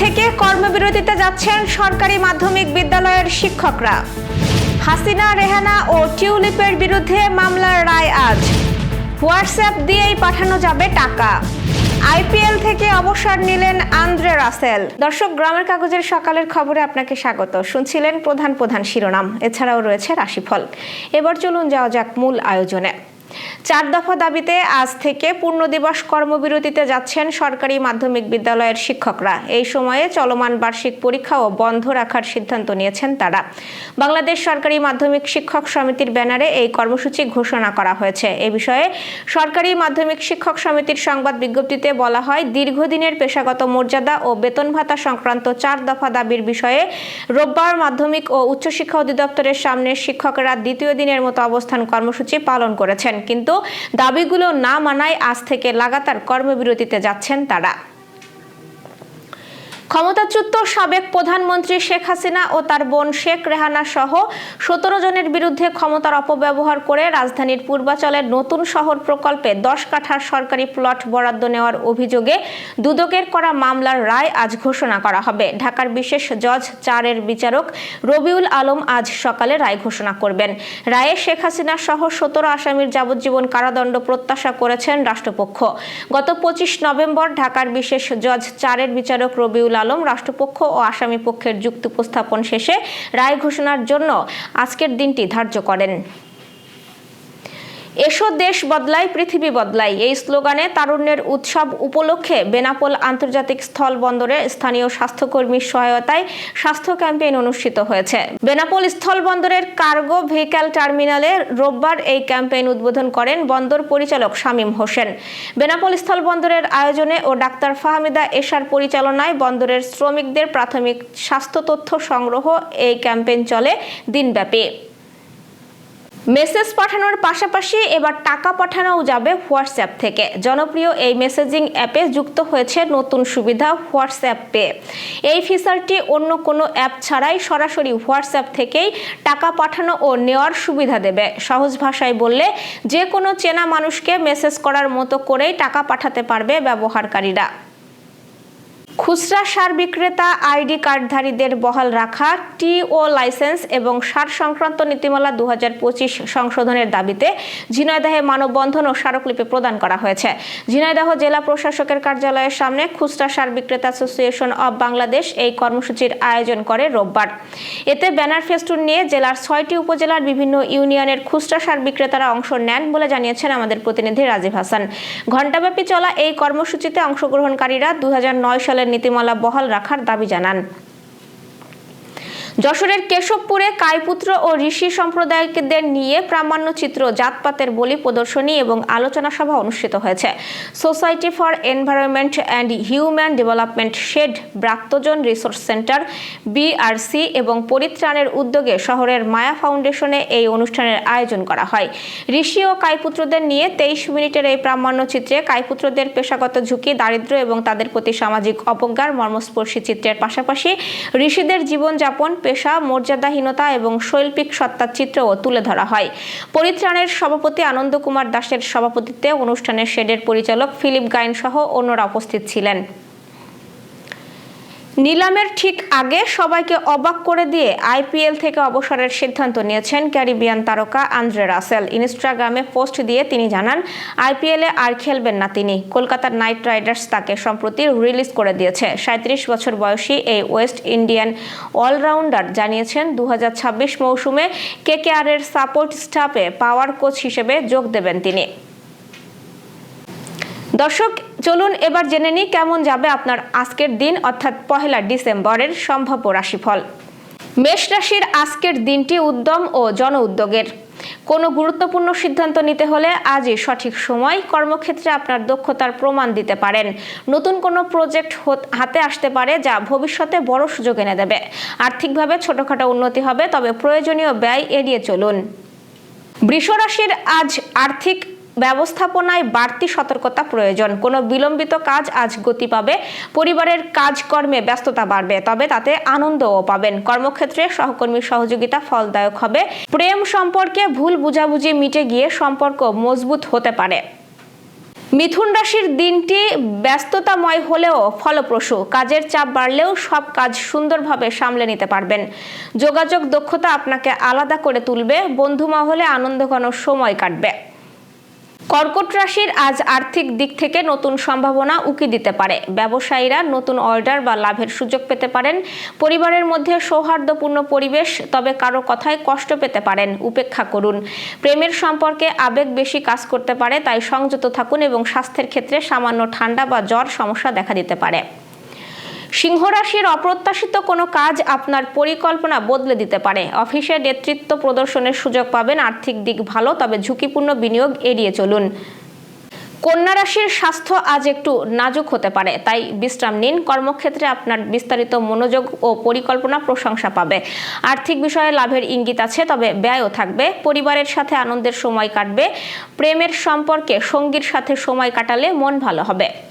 থেকে কর্মবিরতিতে যাচ্ছেন সরকারি মাধ্যমিক বিদ্যালয়ের শিক্ষকরা। হাসিনা, রেহানা ও টিউলিপের বিরুদ্ধে মামলার রায় আজ। হোয়াটসঅ্যাপ দিয়েই পাঠানো যাবে টাকা। আইপিএল থেকে অবসর নিলেন আন্দ্রে রাসেল। দর্শক, গ্রামের কাগজের সকালের খবরে আপনাকে স্বাগত। শুনছিলেন প্রধান প্রধান শিরোনাম, এছাড়াও রয়েছে রাশিফল। এবার চলুন যাওয়া যাক মূল আয়োজনে। চার দফা দাবিতে আজ থেকে পূর্ণ দিবস কর্মবিরতিতে যাচ্ছেন সরকারি মাধ্যমিক বিদ্যালয়ের শিক্ষকরা। এই সময়ে চলমান বার্ষিক পরীক্ষাও বন্ধ রাখার সিদ্ধান্ত নিয়েছেন তারা। বাংলাদেশ সরকারি মাধ্যমিক শিক্ষক সমিতির ব্যানারে এই কর্মসূচি ঘোষণা করা হয়েছে। এ বিষয়ে সরকারি মাধ্যমিক শিক্ষক সমিতির সংবাদ বিজ্ঞপ্তিতে বলা হয়, দীর্ঘদিনের পেশাগত মর্যাদা ও বেতন ভাতা সংক্রান্ত চার দফা দাবির বিষয়ে রোববার মাধ্যমিক ও উচ্চশিক্ষা অধিদপ্তরের সামনে শিক্ষকরা দ্বিতীয় দিনের মতো অবস্থান কর্মসূচি পালন করেছেন। কিন্তু দাবিগুলো না মানায় আজ থেকে লাগাতার কর্মবিরতিতে যাচ্ছেন তারা। ক্ষমতাচ্যুত সাবেক প্রধানমন্ত্রী শেখ হাসিনা ও তার বোন শেখ রেহানা সহ সতেরো জনের বিরুদ্ধে ক্ষমতার অপব্যবহার করে রাজধানীর পূর্বাচলের নতুন শহর প্রকল্পে দশ কাঠার সরকারি প্লট বরাদ্দ নেওয়ার অভিযোগে দুদকের করা মামলার রায় আজ ঘোষণা করা হবে। ঢাকার বিশেষ জজ চারের বিচারক রবিউল আলম আজ সকালে রায় ঘোষণা করবেন। রায়ে শেখ হাসিনা সহ সতেরো আসামির যাবজ্জীবন কারাদণ্ড প্রত্যাশা করেছেন রাষ্ট্রপক্ষ। গত পঁচিশ নভেম্বর ঢাকার বিশেষ জজ চারের বিচারক রবিউল আলম রাষ্ট্রপক্ষ ও আসামি পক্ষের যুক্তি উপস্থাপন শেষে রায় ঘোষণার জন্য আজকের দিনটি ধার্য করেন। এসো দেশ বদলাই, পৃথিবী বদলাই। এই স্লোগানে তারুণ্যের উৎসব উপলক্ষে বেনাপোল আন্তর্জাতিক স্থল বন্দরে স্থানীয় স্বাস্থ্যকর্মীর সহায়তায় স্বাস্থ্য ক্যাম্পেইন অনুষ্ঠিত হয়েছে। বেনাপোল স্থল বন্দরের কার্গো ভেহিক্যাল টার্মিনালে রোববার এই ক্যাম্পেইন উদ্বোধন করেন বন্দর পরিচালক শামীম হোসেন। বেনাপোল স্থল বন্দরের আয়োজনে ও ডাক্তার ফাহমিদা এশার পরিচালনায় বন্দরের শ্রমিকদের প্রাথমিক স্বাস্থ্য তথ্য সংগ্রহ এই ক্যাম্পেইন চলে দিনব্যাপী। মেসেজ পাঠানোর পাশাপাশি এবার টাকা পাঠানোও যাবে হোয়াটসঅ্যাপ থেকে। জনপ্রিয় এই মেসেজিং অ্যাপে যুক্ত হয়েছে নতুন সুবিধা হোয়াটসঅ্যাপ পে। এই ফিচারটি অন্য কোনো অ্যাপ ছাড়াই সরাসরি হোয়াটসঅ্যাপ থেকেই টাকা পাঠানো ও নেওয়ার সুবিধা দেবে। সহজ ভাষায় বললে, যে কোনো চেনা মানুষকে মেসেজ করার মতো করেই টাকা পাঠাতে পারবে ব্যবহারকারীরা। খুচরা সার বিক্রেতা আইডি কার্ডধারীদের বহাল রাখা টিও লাইসেন্স এবং সার সংক্রান্ত নীতিমালা দু হাজার পঁচিশ সংশোধনের দাবিতে ঝিনাইদহে মানববন্ধন ও স্মারকলিপি প্রদান করা হয়েছে। ঝিনাইদহ জেলা প্রশাসকের কার্যালয়ের সামনে খুচরা সার বিক্রেতা অ্যাসোসিয়েশন অব বাংলাদেশ এই কর্মসূচির আয়োজন করে রোববার। এতে ব্যানার ফেস্টুন নিয়ে জেলার ছয়টি উপজেলার বিভিন্ন ইউনিয়নের খুচরা সার বিক্রেতারা অংশ নেন বলে জানিয়েছেন আমাদের প্রতিনিধি রাজীব হাসান। ঘণ্টাব্যাপী চলা এই কর্মসূচিতে অংশগ্রহণকারীরা দু হাজার নয় সালের নীতিমালা বহাল রাখার দাবি জানান। যশোরের কেশবপুরে কাইপুত্র ও ঋষি সম্প্রদায়দের নিয়ে প্রামাণ্যচিত্র জাতপাতের বলি প্রদর্শনী এবং আলোচনা সভা অনুষ্ঠিত হয়েছে। Society for environment and human development SHED Bratyajan resource centre BRC এবং পরিত্রাণের উদ্যোগে শহরের মায়া ফাউন্ডেশনে এই অনুষ্ঠানের আয়োজন করা হয়। ঋষি ও কাইপুত্রদের নিয়ে তেইশ মিনিটের এই প্রামাণ্যচিত্রে কাইপুত্রদের পেশাগত ঝুঁকি, দারিদ্র্য এবং তাদের প্রতি সামাজিক অবজ্ঞার মর্মস্পর্শী চিত্রের পাশাপাশি ঋষিদের জীবনযাপন পেশা, মর্যাদাহীনতা এবং শৈল্পিক সত্তার চিত্রও তুলে ধরা হয়। পরিত্রাণের সভাপতি আনন্দ কুমার দাসের সভাপতিত্বে অনুষ্ঠানের শেডের পরিচালক ফিলিপ গাইন সহ অন্যরা উপস্থিত ছিলেন। নিলামের ঠিক আগে সবাইকে অবাক করে দিয়ে আইপিএল থেকে অবসরের সিদ্ধান্ত নিয়েছেন ক্যারিবিয়ান তারকা আন্দ্রে রাসেল। ইনস্টাগ্রামে পোস্ট দিয়ে তিনি জানান, আইপিএলে আর খেলবেন না তিনি। কলকাতার নাইট রাইডার্স তাকে সম্প্রতি রিলিজ করে দিয়েছে। সাঁত্রিশ বছর বয়সী এই ওয়েস্ট ইন্ডিয়ান অলরাউন্ডার জানিয়েছেন দু হাজার ছাব্বিশ মৌসুমে কেকেআরের সাপোর্ট স্টাফে পাওয়ার কোচ হিসেবে যোগ দেবেন তিনি। দর্শক চলুন এবার জেনে নিই কেমন যাবে আপনার আজকের দিন, অর্থাৎ পহেলা ডিসেম্বরের সম্ভাব্য রাশিফল। মেষ রাশির আজকের দিনটি উদ্যম ও জন উদ্যোগের। কোনো গুরুত্বপূর্ণ সিদ্ধান্ত নিতে হলে আজই সঠিক সময় কর্মক্ষেত্রে আপনার দক্ষতার প্রমাণ দিতে পারেন। নতুন কোনো প্রজেক্ট হাতে আসতে পারে যা ভবিষ্যতে বড় সুযোগ এনে দেবে। আর্থিকভাবে ছোটখাটো উন্নতি হবে, তবে প্রয়োজনীয় ব্যয় এড়িয়ে চলুন। বৃষরাশির আজ আর্থিক ব্যবস্থাপনায় বাড়তি সতর্কতা প্রয়োজন। কোনো বিলম্বিত কাজ আজ গতি পাবে, পরিবারের কাজকর্মে ব্যস্ততা বাড়বে, তবে তাতে আনন্দও পাবেন। কর্মক্ষেত্রে সহকর্মীর সহযোগিতা ফলদায়ক হবে। প্রেম সম্পর্কে ভুল বুঝাবুঝি মিটে গিয়ে সম্পর্ক মজবুত হতে পারে। মিথুন রাশির দিনটি ব্যস্ততাময় হলেও ফলপ্রসূ। কাজের চাপ বাড়লেও সব কাজ সুন্দরভাবে সামলে নিতে পারবেন। যোগাযোগ দক্ষতা আপনাকে আলাদা করে তুলবে। বন্ধু মহলে আনন্দঘন সময় কাটবে। কর্কট রাশির আজ আর্থিক দিক থেকে নতুন সম্ভাবনা উকি দিতে পারে। ব্যবসায়ীরা নতুন অর্ডার বা লাভের সুযোগ পেতে পারেন। পরিবারের মধ্যে সৌহার্দ্যপূর্ণ পরিবেশ, তবে কারও কথায় কষ্ট পেতে পারেন। উপেক্ষা করুন। প্রেমের সম্পর্কে আবেগ বেশি কাজ করতে পারে, তাই সংযত থাকুন এবং স্বাস্থ্যের ক্ষেত্রে সামান্য ঠান্ডা বা জ্বর সমস্যা দেখা দিতে পারে। সিংহ রাশির অপ্রত্যাশিত কোনো কাজ আপনার পরিকল্পনা বদলে দিতে পারে। অফিসে নেতৃত্ব প্রদর্শনের সুযোগ পাবেন, আর্থিক দিক ভালো, তবে ঝুঁকিপূর্ণ বিনিয়োগ এড়িয়ে চলুন। কন্যা রাশির স্বাস্থ্য আজ একটু নাজুক হতে পারে, তাই বিশ্রাম নিন। কর্মক্ষেত্রে আপনার বিস্তারিত মনোযোগ ও পরিকল্পনা প্রশংসা পাবে। আর্থিক বিষয়ে লাভের ইঙ্গিত আছে, তবে ব্যয়ও থাকবে। পরিবারের সাথে আনন্দের সময় কাটবে। প্রেমের সম্পর্কে সঙ্গীর সাথে সময় কাটালে মন ভালো হবে।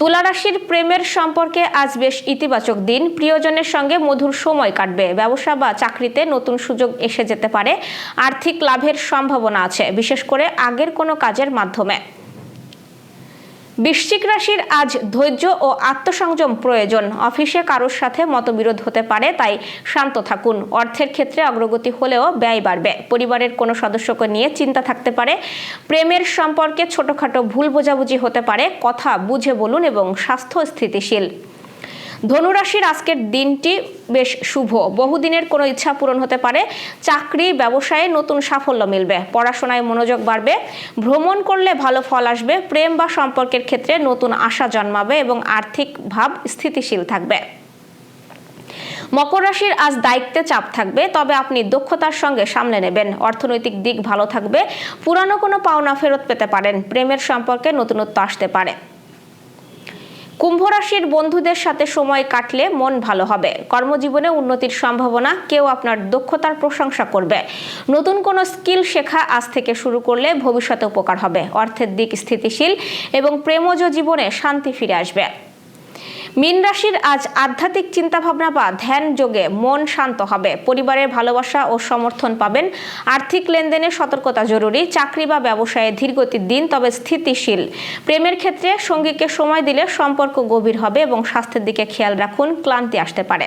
তুলা রাশির প্রেমের সম্পর্কে আজ বেশ ইতিবাচক দিন। প্রিয়জনের সঙ্গে মধুর সময় কাটবে। ব্যবসা বা চাকরিতে নতুন সুযোগ এসে যেতে পারে। আর্থিক লাভের সম্ভাবনা আছে, বিশেষ করে আগের কোনো কাজের মাধ্যমে। বৃশ্চিক রাশির আজ ধৈর্য ও আত্মসংযম প্রয়োজন। অফিসে কারোর সাথে মতবিরোধ হতে পারে, তাই শান্ত থাকুন। অর্থের ক্ষেত্রে অগ্রগতি হলেও ব্যয় বাড়বে। পরিবারের কোনো সদস্যকে নিয়ে চিন্তা থাকতে পারে। প্রেমের সম্পর্কে ছোটখাটো ভুল বোঝাবুঝি হতে পারে। কথা বুঝে বলুন এবং স্বাস্থ্য স্থিতিশীল। ধনুরাশির আজকের দিনটি বেশ শুভ। বহুদিনের কোনো ইচ্ছা পূরণ হতে পারে। চাকরি, ব্যবসায়ে নতুন সাফল্য মিলবে। পড়াশোনায় মনোযোগ বাড়বে। ভ্রমণ করলে ভালো ফল আসবে। প্রেম বা সম্পর্কের ক্ষেত্রে নতুন আশা জন্মাবে এবং আর্থিক ভাব স্থিতিশীল থাকবে। মকর রাশির আজ দায়িত্বে চাপ থাকবে, তবে আপনি দক্ষতার সঙ্গে সামলে নেবেন। অর্থনৈতিক দিক ভালো থাকবে। পুরানো কোনো পাওনা ফেরত পেতে পারেন। প্রেমের সম্পর্কে নতুনত্ব আসতে পারে। কুম্ভ রাশির বন্ধুদের সাথে সময় কাটলে মন ভালো হবে। কর্মজীবনে উন্নতির সম্ভাবনা, কেউ আপনার দক্ষতার প্রশংসা করবে। নতুন কোনো স্কিল শেখা আজ থেকে শুরু করলে ভবিষ্যতে উপকার হবে। অর্থের দিক স্থিতিশীল এবং প্রেমজ জীবনে শান্তি ফিরে আসবে। মীন রাশির আজ আধ্যাত্মিক চিন্তাভাবনা বা ধ্যান যোগে মন শান্ত হবে। পরিবারের ভালোবাসা ও সমর্থন পাবেন। আর্থিক লেনদেনে সতর্কতা জরুরি। চাকরি বা ব্যবসায়ে ধীরগতির দিন, তবে স্থিতিশীল। প্রেমের ক্ষেত্রে সঙ্গীকে সময় দিলে সম্পর্ক গভীর হবে এবং স্বাস্থ্যের দিকে খেয়াল রাখুন। ক্লান্তি আসতে পারে।